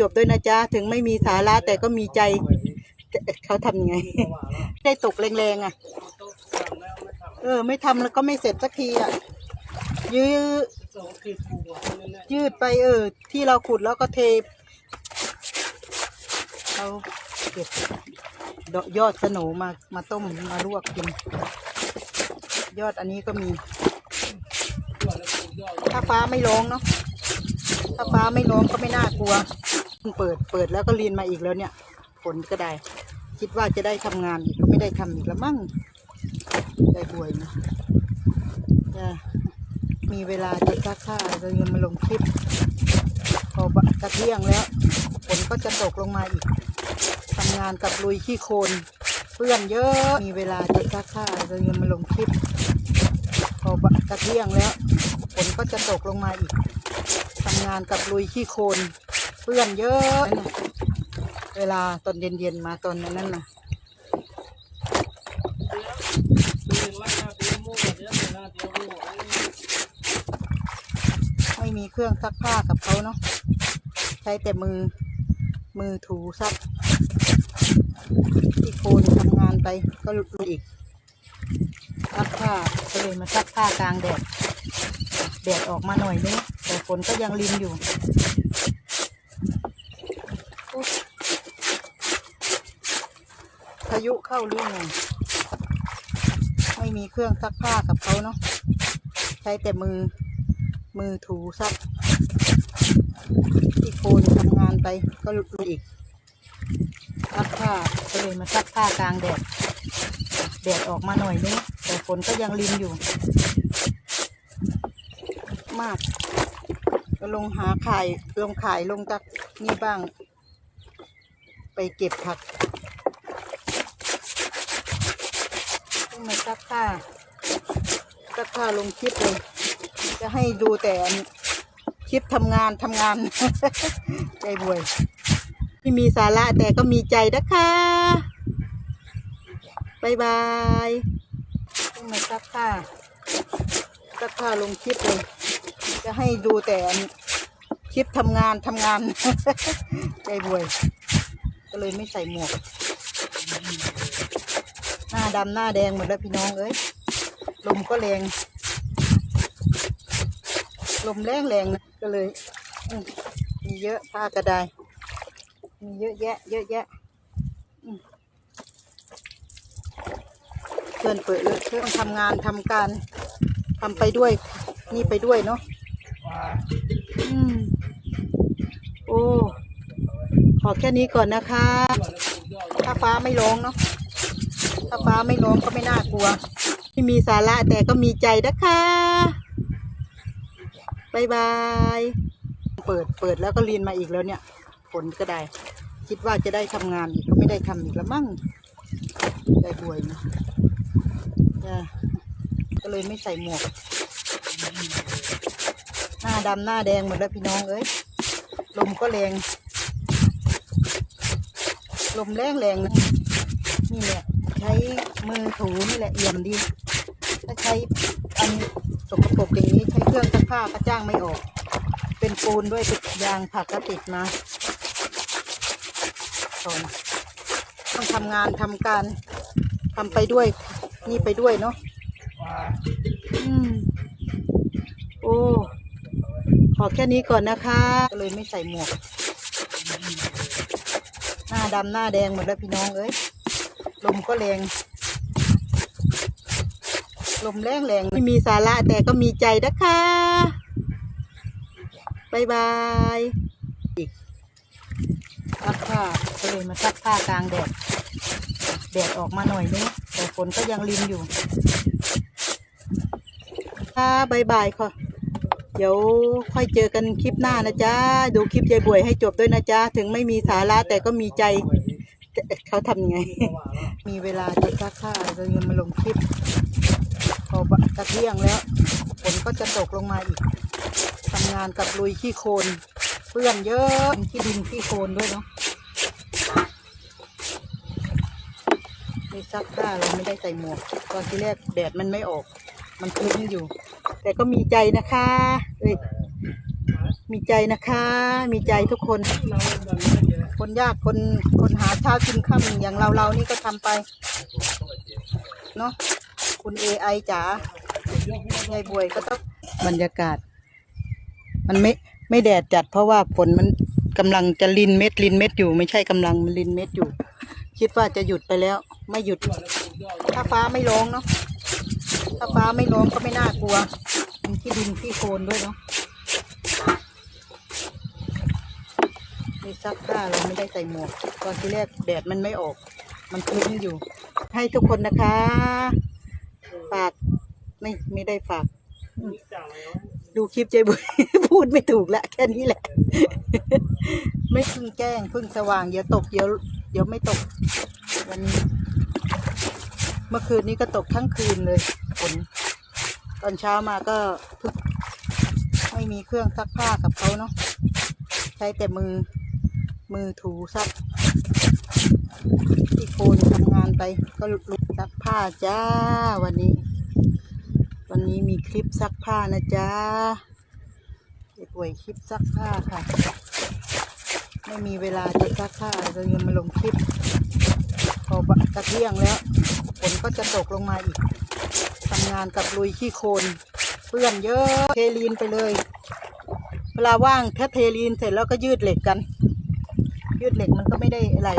จบด้วยนะจ๊ะ ถึงไม่มีสาระแต่ก็มีใจ เขาทำยังไง ได้ตกแรงๆอะ เออ ไม่ทำแล้วก็ไม่เสร็จสักทีอะ ยื้อยืดไปเออ ที่เราขุดแล้วก็เทเราเก็บดอกยอดสโหนมามาต้มมาลวกกิน ยอดอันนี้ก็มี ถ้าฟ้าไม่ร้องเนาะถ้าฟ้าไม่ร้องก็ไม่น่ากลัว เปิดเปิดแล้วก็เรียนมาอีกแล้วเนี่ยฝนก็ได้ คิดว่าจะได้ทำงานอีกก็ไม่ได้ทำอีกแล้วมั่งได้ป่วยนะจะมีเวลาจะซักผ้าเรายังมาลงคลิปพอกระเที่ยงแล้วฝนก็จะตกลงมาอีกทำงานกับลุยขี้โคลนเปื้อนเยอะมีเวลาจะซักผ้าเรายังมาลงคลิปพอกระเที่ยงแล้วฝนก็จะตกลงมาอีกทำงานกับลุยขี้โคลน ปื้อนเยอะนะเวลาตอนเย็นๆมาตอนนั้นน่ะไม่มีเครื่องซักผ้ากับเขาเนาะใช้แต่มือมือถูซักที่โคนทำงานไปก็หลุดอีกซักผ้าก็เลยมาซักผ้ากลางแดดแดดออกมาหน่อยนึงแต่ฝนก็ยังรินอยู่อุ๊ย พายุเข้าหรือไงไม่มีเครื่องซักผ้ากับเขาเนาะใช้แต่มือมือถูซักที่โคนทำงานไปก็หลุดอีกซักผ้าก็เลยมาซักผ้ากลางแดดแดดออกมาหน่อยนึงแต่ฝนก็ยังรินอยู่ มากก็ลงหาไขายลงขายลงตักนี่บ้าง ไปเก็บผัก ต้องมาซักผ้าซักผ้าลงคลิปเลย จะให้ดูแต่คลิปทำงานทำงาน ใจบวย ที่มีสาระแต่ก็มีใจนะคะบายบายต้องมาซักผ้าซักผ้าลงคลิปเลย จะให้ดูแต่คลิปทำงานทำงาน ใจบวย ก็เลยไม่ใส่หมวก ดำหน้าแดงหมดแล้วพี่น้องเอ้ยลมก็แรง ลมแรงแรงนะก็เลยมีเยอะผ้ากระไดมีเยอะแยะ เยอะแยะเพื่อนเปิดเลยเครื่องทำงานทำการทำไปด้วย นี่ไปด้วยเนาะอืมโอ้ ขอแค่นี้ก่อนนะคะ ถ้าฟ้าไม่ร้องเนาะ ถ้าฟ้าไม่ร้องก็ไม่น่ากลัว ที่มีสาระแต่ก็มีใจนะคะบายบาย เปิดเปิดแล้วก็เรียนมาอีกแล้วเนี่ยฝนก็ได้ คิดว่าจะได้ทำงานอีกก็ไม่ได้ทำอีกแล้วมั่งได้ป่วยนะก็เลยไม่ใส่หมวก หน้าดำหน้าแดงหมดแล้วพี่น้องเอ้ยลมก็แรง ลมแรงแรงนะนี่แหละ ใช้มือถูนี่แหละเอี่ยมดี ถ้าใช้อันสกปรกอย่างนี้ใช้เครื่องซักผ้าก็จ้างไม่ออก เป็นปูนด้วยเป็นยางผักก็ติดมาตอนต้องทำงานทำการทำไปด้วย นี่ไปด้วยเนาะอืมโอ้ขอแค่นี้ก่อนนะคะก็เลยไม่ใส่หมวก หน้าดำหน้าแดงหมดแล้วพี่น้องเอ้ย ลมก็แรง ลมแรงแรงไม่มีสาระแต่ก็มีใจนะคะบายบายอีกซักผ้าก็เลยมาซักผ้ากลางแดด แดดออกมาหน่อยนึงแต่ฝนก็ยังรินอยู่ค่ะบายบายค่ะ เดี๋ยวค่อยเจอกันคลิปหน้านะจ๊ะ ดูคลิปยายบวยให้จบด้วยนะจ๊ะ ถึงไม่มีสาระแต่ก็มีใจ เขาทำยังไง มีเวลาจะซักผ้าเรายังมาลงคลิป พอกระเที่ยงแล้วฝนก็จะตกลงมาอีกทำงานกับลุยขี้โคลนเปื้อนเยอะขี้ดินขี้โคลนด้วยเนาะนี่ซักผ้าเราไม่ได้ใส่หมวก ตอนที่แรกแดดมันไม่ออก มันคลึ้มอยู่ แต่ก็มีใจนะคะเอ้ย มีใจนะคะ มีใจทุกคน คนยากคนคนหาเช้ากินค่ำอย่างเราเรานี่ก็ทำไปเนาะคุณเอไอจ๋ายายบวยก็ต้องบรรยากาศ มันไม่ไม่แดดจัดเพราะว่าฝนมันกำลังจะลินเม็ดลินเม็ดอยู่ไม่ใช่กำลังมันลินเม็ดอยู่ คิดว่าจะหยุดไปแล้ว ไม่หยุด ถ้าฟ้าไม่ร้องเนาะถ้าฟ้าไม่ร้องก็ไม่น่ากลัวมีที่ดินที่โคนด้วยเนาะี่ซักผ้าเราไม่ได้ใส่หมวกตอนที่แรกแดดมันไม่ออก มันคลึ้มอยู่ ให้ทุกคนนะคะ ฝากไม่ไม่ได้ฝาก ดูคลิปเจ๊บุยพูดไม่ถูกละแค่นี้แหละ ไม่เพึ่งแจ้งเพึ่งสว่างเดี๋ยวตกเดี๋ยวเดี๋ยวไม่ตก วันนี้ เมื่อคืนนี้ก็ตกทั้งคืนเลยฝนตอนเช้ามาก็เพิ่งไม่มีเครื่องซักผ้ากับเขาเนาะใช้แต่มือ มือถูซักที่โคนทำงานไปก็ลุกซักผ้าจ้าวันนี้ วันนี้มีคลิปซักผ้านะจ๊ะเด็กป่วยคลิปซักผ้าค่ะ ไม่มีเวลาจะซักผ้าเลยยังมาลงคลิป พอตะเที่ยงแล้วฝนก็จะตกลงมาอีกทำงานกับลุยขี้โคลนเปื้อนเยอะเทลีนไปเลย เวลาว่างถ้าเทลีนเสร็จแล้วก็ยืดเหล็กกัน ยืดเหล็กมันก็ไม่ได้อะไร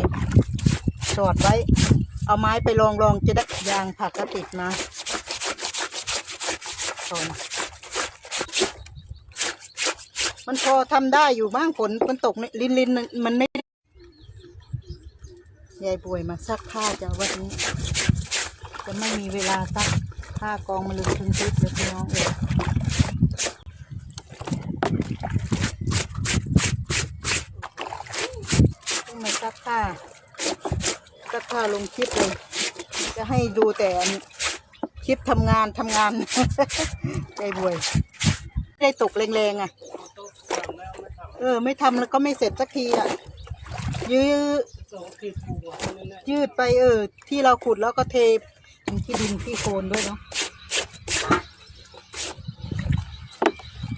สอดไว้ เอาไม้ไปลองลองจะได้ยางผักก็ติดมาสอนมันพอทำได้อยู่บ้างฝนมันตกเนี่ลินลินมันไม่ยายป่วยมาซักผ้าจะวันนี้ จะไม่มีเวลาซักผ้ากองมาเลยทึงทิศเลยพี่น้องเอ๋ยต้องมาซักผ้า ซักผ้าลงคลิปเลย จะให้ดูแต่คลิปทำงานทำงานยายป่วยไม่ได้ตกแรงๆอะ เออ ไม่ทำแล้วก็ไม่เสร็จสักทีอะ ยื้อยืดไปเออ ที่เราขุดแล้วก็เทที่ดินที่โคนด้วยเนาะ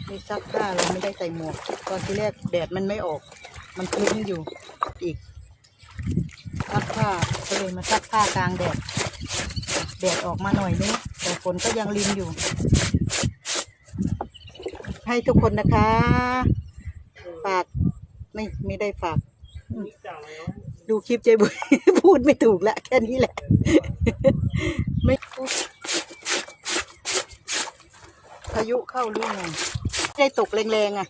นี่ซักผ้าเราไม่ได้ใส่หมวก ตอนที่แรกแดดมันไม่ออก มันคลึ้มอยู่อีก ซักผ้าก็เลยมาซักผ้ากลางแดดแดดออกมาหน่อยนึงแต่ฝนก็ยังรินอยู่ ให้ทุกคนนะคะ ฝากไม่ไม่ได้ฝาก ดูคลิปเจ๊บุยพูดไม่ถูกละแค่นี้แหละ ไม่พูดพายุเข้าหรือไงไม่ได้ตกแรงๆอะ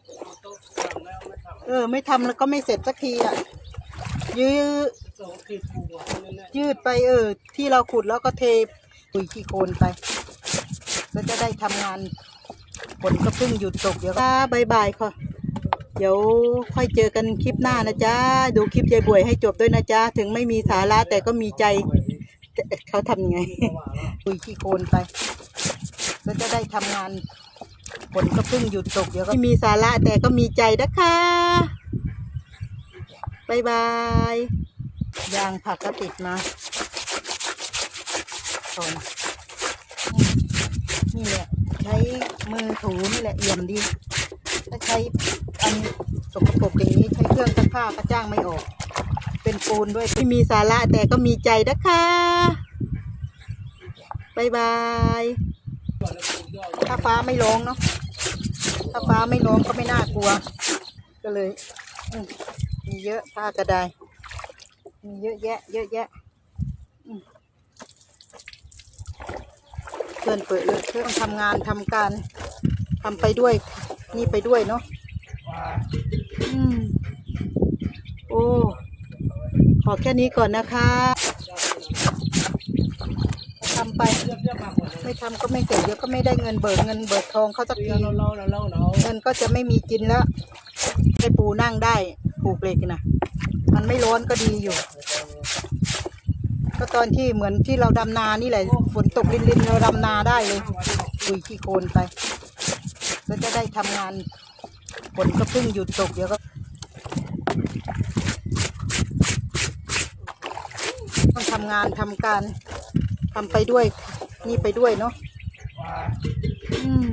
เออ ไม่ทำแล้วก็ไม่เสร็จสักทีอะ ยื้อ ยืดไปเออ ที่เราขุดแล้วก็เทปุ๋ยขี้โคลนไป แล้วจะได้ทำงานฝนก็เพิ่งหยุดตกเดี๋ยวบายบายค่ะ เดี๋ยวค่อยเจอกันคลิปหน้านะจ๊ะ ดูคลิปยายบวยให้จบด้วยนะจ๊ะ ถึงไม่มีสาระแต่ก็มีใจแต่เขาทำยังไงคุยขี้โคลนไปก็จะได้ทำงานฝนก็เพิ่งหยุดตกเดี๋ยวก็ไม่มีสาระแต่ก็มีใจนะคะบายบาย ยางผักก็ติดมาสอนนี่แหละใช้มือถูนี่แหละเอี่ยมดีถ้าใช้อันสกปรกอย่างนี้ใช้เครื่องซักผ้าก็จ้างไม่ออก เป็นปูนด้วยไม่มีสาระแต่ก็มีใจนะคะบายบาย ถ้าฟ้าไม่ร้องเนาะ ถ้าฟ้าไม่ร้องก็ไม่น่ากลัว ก็เลยมมีเยอะผ้ากระได มีเยอะแยะ เยอะแยะเพื่อนเปิดเลยเครื่องทำงานทำการทำไปด้วย นี่ไปด้วยเนาะอืมโอ้ขอแค่นี้ก่อนนะคะทำไปไม่ทำก็ไม่เสร็จเดี๋ยวก็ไม่ได้เงินเบิกเงินเบิกทองเขาสักทีเงินก็จะไม่มีกินแล้วให้ปูนั่งได้ปลูกเหล็กนะมันไม่ร้อนก็ดีอยู่ ก็ตอนที่เหมือนที่เราดำนานี่แหละ ฝนตกลินๆเราดำนาได้เลยคุยขี้โคลนไปก็จะได้ทำงานฝนก็เพิ่งหยุดตกเดี๋ยวก็ต้องทำงานทำการทำไปด้วย นี่ไปด้วยเนาะอืม